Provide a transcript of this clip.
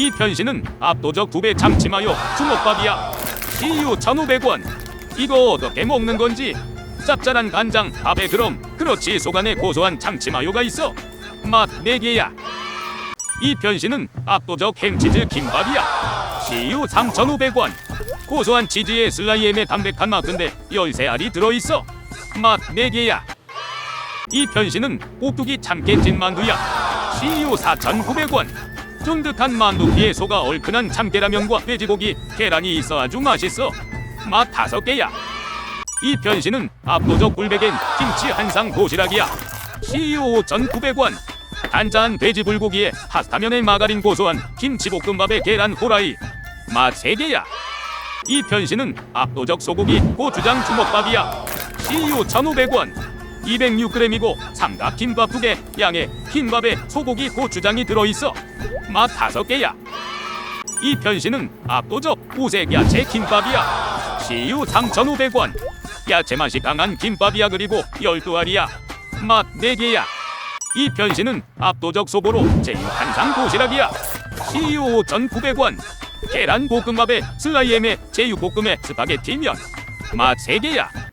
이 편식은 압도적 두 배 참치마요 주먹밥이야. CU 1,500원. 이거 어떻게 먹는 건지? 짭짤한 간장 밥에 그럼 그렇지 속 안에 고소한 참치마요가 있어. 맛 4개야. 이 편식은 압도적 햄치즈 김밥이야. CU 3,500원. 고소한 치즈에 슬라이엠의 담백한 맛인데 13알이 들어있어. 맛 4개야. 이 편식은 오뚜기 참깨 찐만두야. CU 4,900원. 쫀득한 만두피에 속아 얼큰한 참깨라면과 돼지고기, 계란이 있어 아주 맛있어. 맛 5개야. 이 편식은 압도적 굴백엔 김치 한 상 도시락이야. CU 5,900원. 단짠 돼지 불고기에 파스타면에 마가린 고소한 김치볶음밥에 계란 후라이. 맛 3개야. 이 편식은 압도적 소고기 고추장 주먹밥이야. CU 1,500원. 206g이고 삼각 김밥 두 개, 양의 김밥에 소고기 고추장이 들어있어. 맛 다섯 개야. 이 편식은 압도적 우색 야채 김밥이야. CU 3,500원. 야채 맛이 강한 김밥이야 그리고 12알이야. 맛 4개야. 이 편식은 압도적 소보로 제육 한상 도시락이야. CU 5,900원. 계란 볶음밥에 슬라이엠에 제육 볶음에 스파게티 면 맛 3개야.